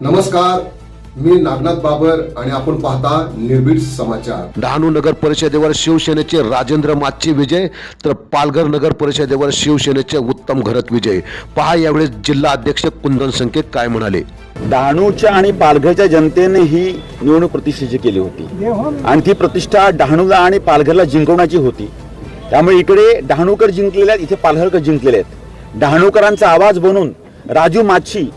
नमस्कार मी नागनाथ बाबर आणि आपण पाहता निर्भीड समाचार. डहाणू नगर परिषदेवर शिवसेनेचे राजेंद्र माची विजय तर पालघर नगर परिषदेवर शिवसेनेचे उत्तम घरत विजय. पहा यावेळेस जिल्हा अध्यक्ष कुंदन संकेत काय म्हणाले. डहाणूच्या आणि पालघरच्या जनतेने ही निवडणूक प्रतिष्ठेची केली होती. आणि ती प्रतिष्ठा डहाणूला आणि पालघरला जिंकवण्याची होती. त्यामुळे इकडे डहाणूकर जिंकलेले आहेत इथे पालघरकर जिंकलेले आहेत. डहाणूकरांचा आवाज बनून राजू माच्छी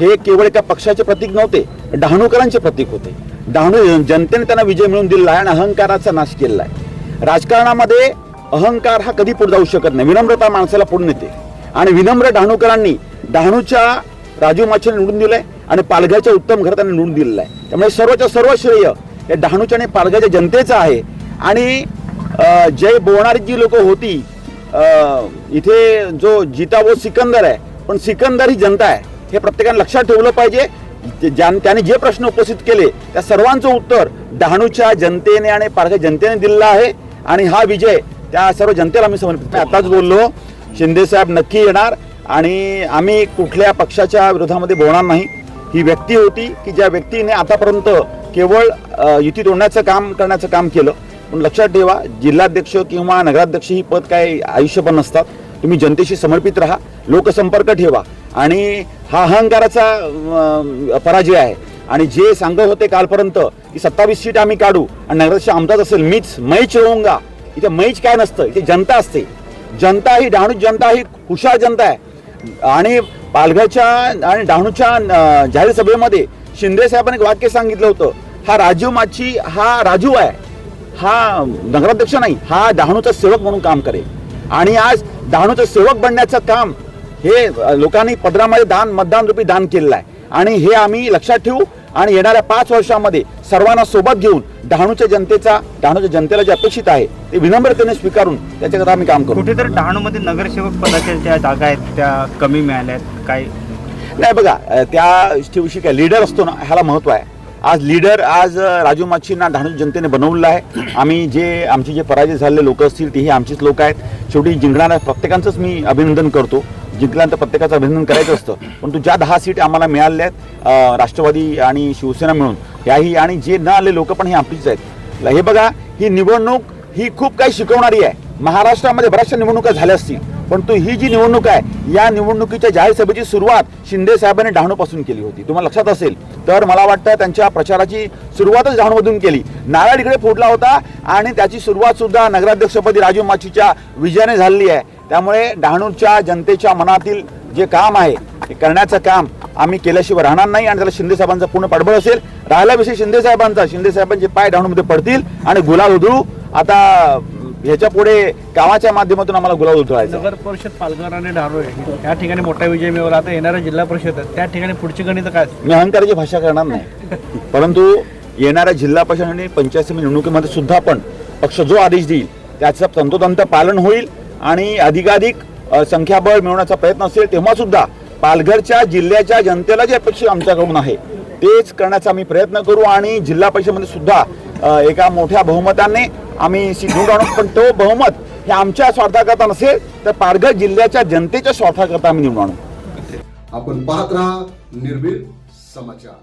हे केवळ एका पक्षाचे प्रतीक नव्हते डहाणूकरांचे प्रतीक होते. डहाणू जनतेने त्यांना विजय मिळवून दिलेला आहे आणि अहंकाराचा नाश केलेला आहे. राजकारणामध्ये अहंकार हा कधी पुढे जाऊ शकत नाही. विनम्रता माणसाला पुढे नेते. आणि विनम्र डहाणूकरांनी डहाणूच्या राजू माछीने निवडून दिलंय आणि पालघरच्या उत्तम घर त्यांनी निवडून दिलेलं आहे त्यामुळे सर्वच्या सर्व श्रेय हे डहाणूच्या आणि पालघरच्या जनतेचं आहे. आणि जय जे जी लोक होती इथे जो जिता वो सिकंदर आहे पण सिकंदर ही जनता आहे. हे प्रत्येकाने लक्षात ठेवलं पाहिजे. ज्या त्याने जे प्रश्न उपस्थित केले त्या सर्वांचं उत्तर डहाणूच्या जनतेने आणि पारख्या जनतेने दिलेलं आहे. आणि हा विजय त्या सर्व जनतेला आम्ही समर्पित आताच बोललो शिंदे साहेब नक्की येणार. आणि आम्ही कुठल्या पक्षाच्या विरोधामध्ये बोलणार नाही. ही व्यक्ती होती की ज्या व्यक्तीने आतापर्यंत केवळ युती तोडण्याचं काम करण्याचं काम केलं. पण लक्षात ठेवा जिल्हाध्यक्ष किंवा नगराध्यक्ष ही पद काय पण नसतात. तुम्ही जनतेशी समर्पित राहा लोकसंपर्क ठेवा. आणि हा अहंकाराचा पराजय आहे. आणि जे सांगत होते कालपर्यंत की सत्तावीस सीट आम्ही काढू आणि नगराध्यक्ष आमचाच असेल मीच मैच होऊंगा इथे मैच काय नसतं इथे जनता असते. जनता ही डहाणूच जनता ही हुशार जनता आहे. आणि पालघरच्या आणि डहाणूच्या जाहीर सभेमध्ये शिंदे साहेबांनी एक वाक्य सांगितलं होतं हा राजीव माची हा राजू आहे. हा नगराध्यक्ष नाही हा डहाणूचा सेवक म्हणून काम करेल. आणि आज डहाणूचं सेवक बनण्याचं काम हे लोकांनी पदरामध्ये दान मतदान रूपी दान केलेलं आहे. आणि हे आम्ही लक्षात ठेवू आणि येणाऱ्या पाच वर्षामध्ये सर्वांना सोबत घेऊन डहाणूच्या जनतेचा डहाणूच्या जनतेला जे अपेक्षित आहे ते विनम्रतेने स्वीकारून त्याच्याकरता आम्ही काम करू. कुठेतरी डहाणूमध्ये नगरसेवक पदाच्या ज्या जागा आहेत त्या कमी मिळाल्या आहेत काय नाही बघा त्या दिवशी काय लीडर असतो ना ह्याला महत्त्व आहे. आज लीडर आज राजू माच्छींना धानू जनतेने बनवलेलं आहे. आम्ही जे आमचे जे पराजय झालेले लोक असतील तेही आमचीच लोक आहेत. शेवटी जिंकणाऱ्या प्रत्येकांचंच मी अभिनंदन करतो. जिंकल्यानंतर प्रत्येकाचं अभिनंदन करायचं असतं. परंतु ज्या दहा सीट आम्हाला मिळाल्या आहेत राष्ट्रवादी आणि शिवसेना मिळून याही आणि जे न आले लोक पण हे आपलीच आहेत. हे बघा ही निवडणूक ही खूप काही शिकवणारी आहे. महाराष्ट्रामध्ये बऱ्याचशा निवडणुका झाल्या असतील. परंतु ही जी निवडणूक आहे या निवडणुकीच्या जाहीर सभेची सुरुवात शिंदे साहेबांनी डहाणूपासून केली होती. तुम्हाला लक्षात असेल तर मला वाटतं त्यांच्या प्रचाराची सुरुवातच डहाणूमधून केली. नारळ इकडे फोडला होता आणि त्याची सुरुवात सुद्धा नगराध्यक्षपदी राजू माचीच्या विजयाने झालेली आहे. त्यामुळे डहाणूच्या जनतेच्या मनातील जे काम आहे ते करण्याचं काम आम्ही केल्याशिवाय राहणार नाही आणि त्याला शिंदे साहेबांचा पूर्ण पाठबळ असेल. राहिला विषय शिंदे साहेबांचा शिंदे साहेबांचे पाय डहाणूमध्ये पडतील आणि गुलाल उधळू. आता ह्याच्या पुढे कामाच्या माध्यमातून आम्हाला गुलाल उधळायचा नगर परिषद पालघर आणि डहाणू या ठिकाणी मोठा विजय मिळवला. आता येणाऱ्या जिल्हा परिषद त्या ठिकाणी पुढची गणित काय? मी अहंकाराची भाषा करणार नाही. परंतु येणाऱ्या जिल्हा परिषद आणि पंचायत समिती निवडणुकीमध्ये सुद्धा पण पक्ष जो आदेश देईल त्याचं तंतोतंत पालन होईल आणि अधिकाधिक संख्याबळ मिळवण्याचा प्रयत्न असेल तेव्हा सुद्धा पालघरच्या जिल्ह्याच्या जनतेला जे अपेक्षित आमच्याकडून आहे तेच करण्याचा आम्ही प्रयत्न करू आणि जिल्हा परिषदेमध्ये सुद्धा एका मोठ्या बहुमताने आम्ही सिद्धून आणू पण तो बहुमत हे आमच्या स्वार्थाकरता नसेल तर पालघर जिल्ह्याच्या जनतेच्या स्वार्थाकरता आम्ही निवडून आणू. आपण पाहत राहा निर्भीड समाचार.